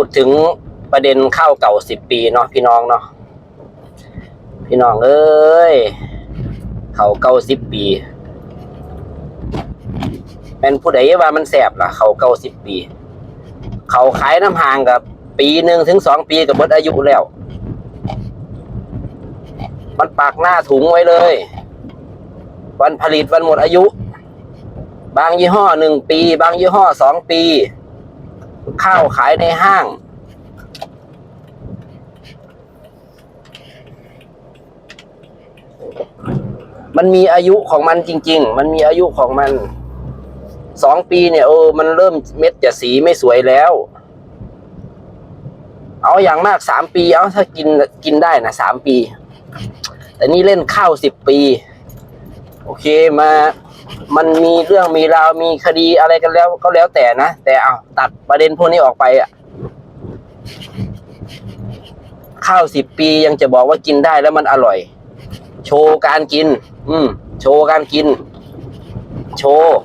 พูดถึงประเด็นข้าวเก่าสิบปีเนาะพี่น้องเนาะพี่น้องเอ้ยเขาเก่าสิบปีเป็นผู้ใดว่ามันแสบล่ะข้าเก่าสิบปี เขาขายน้ำหางกับ ปีหนึ่งถึงสองปีกับเบิดอายุแล้ว มันปากหน้าถุงไว้เลย วันผลิตวันหมดอายุ บางยี่ห้อหนึ่งปี บางยี่ห้อสองปี ข้าวขายในห้าง มันมีอายุของมันจริง ๆ มันมีอายุของมัน สองปีเนี่ยเออ มันเริ่มเม็ดจะสีไม่สวยแล้ว เอาอย่างมากสามปี เอาถ้ากินกินได้นะสามปี แต่นี่เล่นข้าวสิบปี โอเคมา มันมีเรื่องมีราวมีคดีอะไรกันแล้วก็แล้วแต่นะ แต่เอาตัดประเด็นพวกนี้ออกไปอะข้าวสิบปียังจะบอกว่ากินได้แล้วมันอร่อย โชว์การกิน อืม โชว์การกิน โชว์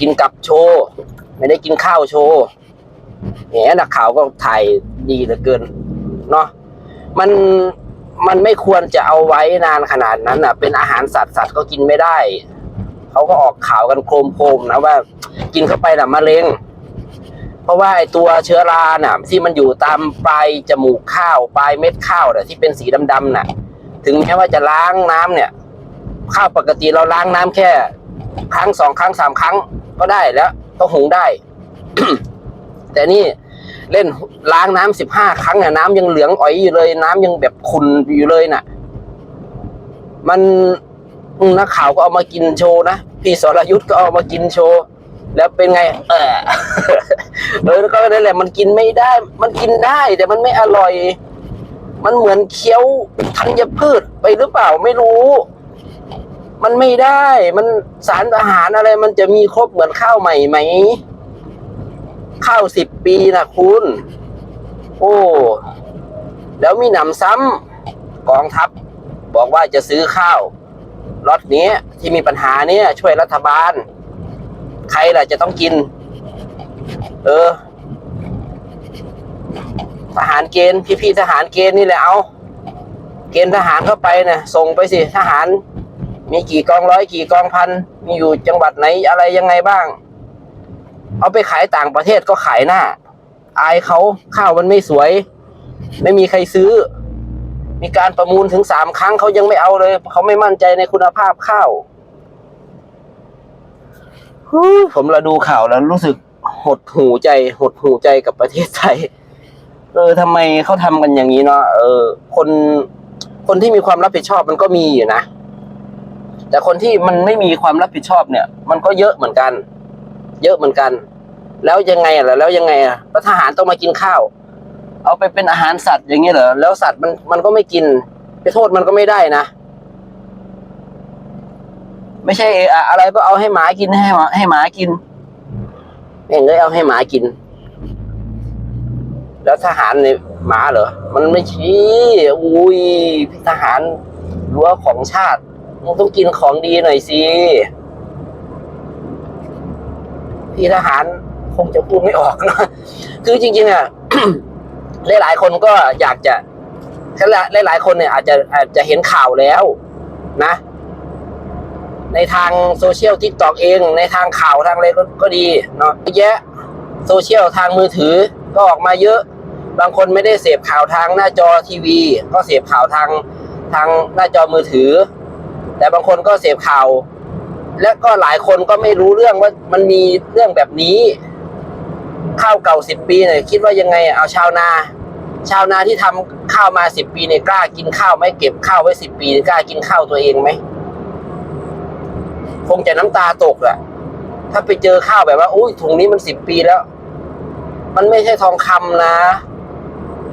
กินกับโชว์ไม่ได้กินข้าวโชว์แหมนักข่าวก็ถ่ายดีเหลือเกินเนาะมันมันไม่ควรจะเอาไว้นานขนาดนั้นอะ เป็นอาหารสัตว์สัตว์ก็กินไม่ได้ เขาก็ออกข่าวกันโครมๆนะว่า กินเข้าไปน่ะมะเร็ง เพราะว่าไอตัวเชื้อราน่ะ ที่มันอยู่ตามปลายจมูกข้าวปลายเม็ดข้าวน่ะที่เป็นสีดำๆน่ะ ถึงแม้ว่าจะล้างน้ำเนี่ย ข้าวปกติเราล้างน้ำแค่ ครั้งสองครั้งสามครั้งก็ได้แล้วก็หุงได้ แต่นี่เล่นล้างน้ำสิบห้าครั้งเนี่ยน้ำยังเหลืองอ๋อยอยู่เลย น้ำยังแบบขุ่นอยู่เลยน่ะ มันนักข่าวก็เอามากินโชว์นะ พี่สรยุทธ์ก็เอามากินโชว์แล้วเป็นไงเออเออแล้วก็นั่นแหละมันกินไม่ได้ มันกินได้ แต่มันไม่อร่อย มันเหมือนเคี้ยวธัญพืชไปหรือเปล่าไม่รู้ มันไม่ได้ มันสารอาหารอะไร มันจะมีครบเหมือนข้าวใหม่ไหมข้าวสิบปีนะคุณ โอ้ แล้วมีหนำซ้ำกองทัพ บอกว่าจะซื้อข้าว ล็อตนี้ที่มีปัญหาเนี่ยช่วยรัฐบาล ใครล่ะจะต้องกิน เออ ทหารเกณฑ์พี่ๆทหารเกณฑ์นี่แหละเอา เกณฑ์ทหารเข้าไปนะส่งไปสิทหาร มีกี่กองร้อยกี่กองพัน มีอยู่จังหวัดไหนอะไรยังไงบ้าง เอาไปขายต่างประเทศก็ขายหน้า อายเขาข้าวมันไม่สวย ไม่มีใครซื้อ มีการประมูลถึงสามครั้งเขายังไม่เอาเลย เขาไม่มั่นใจในคุณภาพข้าวฮู้ผมเราดูข่าวแล้วรู้สึกหดหูใจหดหูใจกับประเทศไทย เออทำไมเขาทำกันอย่างนี้เนาะเออ คนคนที่มีความรับผิดชอบมันก็มีอยู่นะแต่คนที่มันไม่มีความรับผิดชอบเนี่ย มันก็เยอะเหมือนกัน เยอะเหมือนกัน แล้วยังไงอะแล้วยังไงอะแล้วทหารต้องมากินข้าว เอาไปเป็นอาหารสัตว์อย่างนี้เหรอแล้วสัตว์มันมันก็ไม่กิน ไปโทษมันก็ไม่ได้นะ ไม่ใช่อะไรก็เอาให้หมากินให้หมาให้หมากินเองเลยเอาให้หมากิน แล้วทหารเนี่ยหมาเหรอ มันไม่ชี้อุ้ยพิทหารรั้วของชาติมึงต้องกินของดีหน่อยสิพี่ทหารคงจะพูดไม่ออกนะ คือจริงๆอะ หลายๆคนก็อยากจะหลายๆคนเนี่ยอาจจะอาจจะเห็นข่าวแล้วนะ ในทางโซเชียลทิกตอกเอง ในทางข่าวทางอะไรก็ก็ดีเนาะเยอะแยะโซเชียลทางมือถือก็ออกมาเยอะ บางคนไม่ได้เสพข่าวทางหน้าจอทีวี ก็เสพข่าวทางทางหน้าจอมือถือ แต่บางคนก็เสพข่าว และก็หลายคนก็ไม่รู้เรื่องว่ามันมีเรื่องแบบนี้ข้าวเก่าสิบปีเนี่ยคิดว่ายังไงเอาชาวนา ชาวนาที่ทำข้าวมาสิบปีเนี่ยกล้ากินข้าวไหมเก็บข้าวไว้สิบปีกล้ากินข้าวตัวเองไหมคงจะน้ำตาตกแหละถ้าไปเจอข้าวแบบว่าอุ้ยถุงนี้มันสิบปีแล้ว มันไม่ใช่ทองคำนะ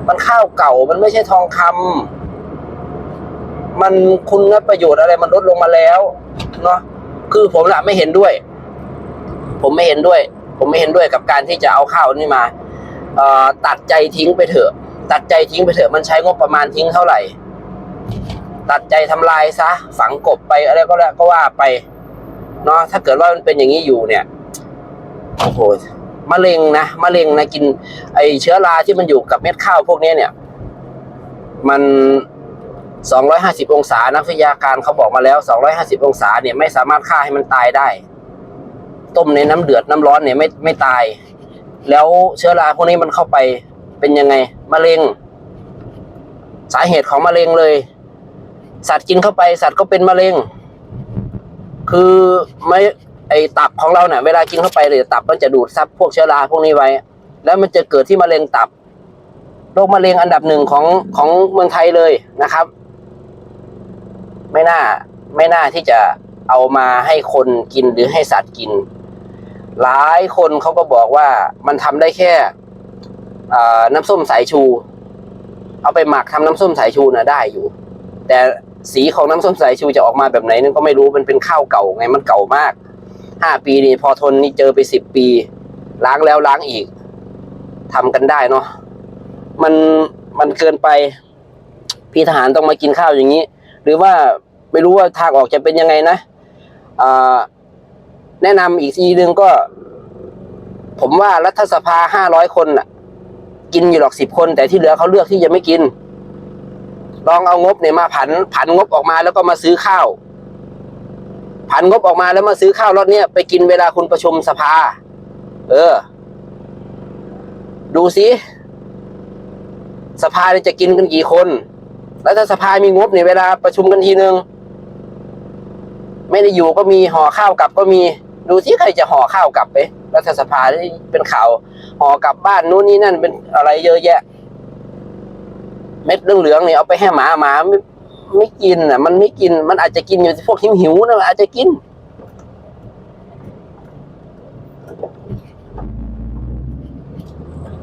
มันข้าวเก่ามันไม่ใช่ทองคำมันคุณประโยชน์อะไรมันลดลงมาแล้วเนาะคือผมละไม่เห็นด้วย ผมไม่เห็นด้วย ผมไม่เห็นด้วยกับการที่จะเอาข้าวนี่มาตัดใจทิ้งไปเถอะ ตัดใจทิ้งไปเถอะมันใช้งบประมาณทิ้งเท่าไหร่ ตัดใจทำลายซะ ฝังกบไปอะไรก็แล้วก็ว่าไปเนาะถ้าเกิดว่ามันเป็นอย่างนี้อยู่เนี่ยโอ้โหมะเร็งนะมะเร็งนะกิน ไอเชื้อราที่มันอยู่กับเม็ดข้าวพวกนี้เนี่ย มัน 250 องศานักวิทยาการเขาบอกมาแล้ว 250 องศาเนี่ยไม่สามารถฆ่าให้มันตายได้ ต้มในน้ำเดือดน้ำร้อนเนี่ยไม่ไม่ตาย แล้วเชื้อราพวกนี้มันเข้าไป เป็นยังไงมะเร็ง สาเหตุของมะเร็งเลย สัตว์กินเข้าไป สัตว์ก็เป็นมะเร็ง คือไม่ไอตับของเราเนี่ยเวลากินเข้าไปเลยตับมันจะดูดซับพวกเชื้อราพวกนี้ไว้ แล้วมันจะเกิดที่มะเร็งตับโรคมะเร็งอันดับหนึ่งของของเมืองไทยเลยนะครับ ไม่น่าไม่น่าที่จะเอามาให้คนกินหรือให้สัตว์กิน หลายคนเขาก็บอกว่ามันทำได้แค่ น้ำส้มสายชู เอาไปหมักทำน้ำส้มสายชูน่ะได้อยู่ แต่สีของน้ำส้มสายชูจะออกมาแบบไหนนั่นก็ไม่รู้มันเป็นข้าวเก่าไงมันเก่ามากห้าปีนี่พอทนนี่เจอไปสิบปี ล้างแล้วล้างอีกทำกันได้เนาะมันมันเกินไป พี่ทหารต้องมากินข้าวอย่างนี้ หรือว่าไม่รู้ว่าทางออกจะเป็นยังไงนะแนะนำอีกทีหนึ่งก็ ผมว่ารัฐสภาห้าร้อยคนน่ะ กินอยู่หรอกสิบคน แต่ที่เหลือเขาเลือกที่จะไม่กิน ลองเอางบเนี่ยมาผันผันงบออกมาแล้วก็มาซื้อข้าว ผันงบออกมาแล้วมาซื้อข้าวรถเนี้ยไปกินเวลาคุณประชุมสภา เออ ดูสิสภาจะกินกันกี่คน แล้วถ้าสภามีงบเนี่ยเวลาประชุมกันทีนึง ไม่ได้อยู่ก็มีห่อข้าวกลับก็มี ดูสิใครจะห่อข้าวกลับไป รัฐสภาที่เป็นข่าวห่อกลับบ้านนู้นนี่นั่นเป็นอะไรเยอะแยะ เม็ดเหลืองๆเนี่ยเอาไปให้หมาหมาไม่ไม่กินอะ มันไม่กินมันอาจจะกินอยู่พวกหิวหิวนะอาจจะกิน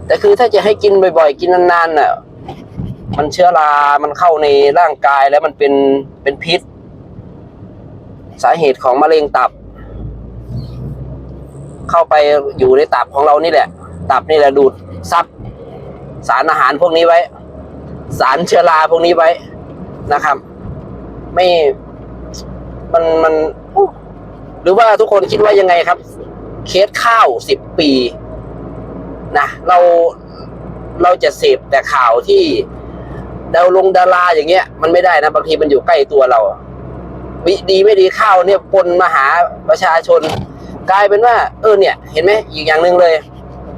แต่คือถ้าจะให้กินบ่อยๆ กินนานๆน่ะ มันเชื้อรา มันเข้าในร่างกายแล้วมันเป็นเป็นพิษ สาเหตุของมะเร็งตับ เข้าไปอยู่ในตับของเรานี่แหละ ตับนี่แหละดูดซับสารอาหารพวกนี้ไว้ สารเชื้อราพวกนี้ไว้นะครับ ไม่มันมันหรือว่าทุกคนคิดว่ายังไงครับ เคสข้าวสิบปีนะเราเราจะเสพแต่ข่าวที่ดาวลงดาราอย่างเงี้ย มันไม่ได้นะบางทีมันอยู่ใกล้ตัวเราวิดีไม่ดีข้าวเนี่ยปนมาหาประชาชน กลายเป็นว่า เออเนี่ย เห็นไหมอีกอย่างหนึ่งเลย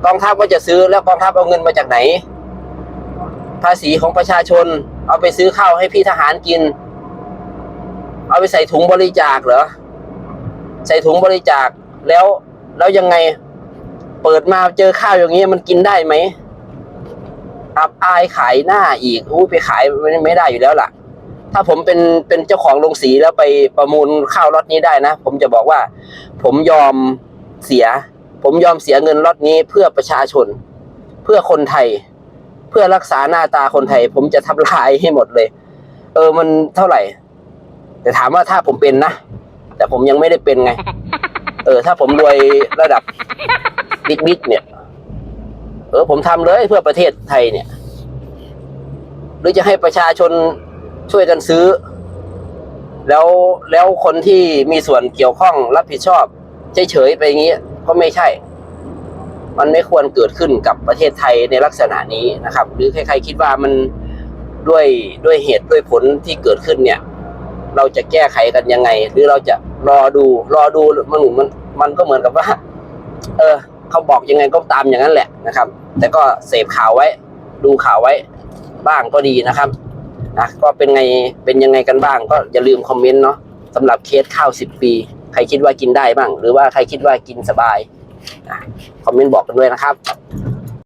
กองทัพก็จะซื้อแล้วกองทัพเอาเงินมาจากไหน ภาษีของประชาชน เอาไปซื้อข้าวให้พี่ทหารกิน เอาไปใส่ถุงบริจาคเหรอใส่ถุงบริจาคแล้วแล้วยังไงเปิดมาเจอข้าวอย่างนี้มันกินได้ไหมอับอายขายหน้าอีกอู้ไปขายไม่ได้อยู่แล้วล่ะ ถ้าผมเป็นเป็นเจ้าของโรงสีแล้วไปประมูลข้าวล็อตนี้ได้นะ ผมจะบอกว่า ผมยอมเสีย ผมยอมเสียเงินล็อตนี้เพื่อประชาชน เพื่อคนไทย เพื่อรักษาหน้าตาคนไทย ผมจะทำลายให้หมดเลย เออมันเท่าไหร่ แต่ถามว่าถ้าผมเป็นนะ แต่ผมยังไม่ได้เป็นไง เออ ถ้าผมรวยระดับบิ๊กบิ๊กเนี่ย เออ ผมทำเลยเพื่อประเทศไทยเนี่ย หรือจะให้ประชาชนช่วยกันซื้อ แล้วแล้วคนที่มีส่วนเกี่ยวข้องรับผิดชอบ เฉยๆไปอย่างนี้ก็ไม่ใช่ มันไม่ควรเกิดขึ้นกับประเทศไทยในลักษณะนี้นะครับ หรือใครๆคิดว่ามันด้วยด้วยเหตุด้วยผลที่เกิดขึ้นเนี่ย เราจะแก้ไขกันยังไง หรือเราจะรอดูรอดูมันมันมันก็เหมือนกับว่า เออ เขาบอกยังไงก็ตามอย่างนั้นแหละนะครับ แต่ก็เสพข่าวไว้ ดูข่าวไว้บ้างก็ดีนะครับนะก็เป็นไงเป็นยังไงกันบ้าง ก็อย่าลืมคอมเมนต์เนาะสำหรับเคสข้าวสิบปี ใครคิดว่ากินได้บ้าง หรือว่าใครคิดว่ากินสบายคอมเมนต์บอกกันด้วยนะครับ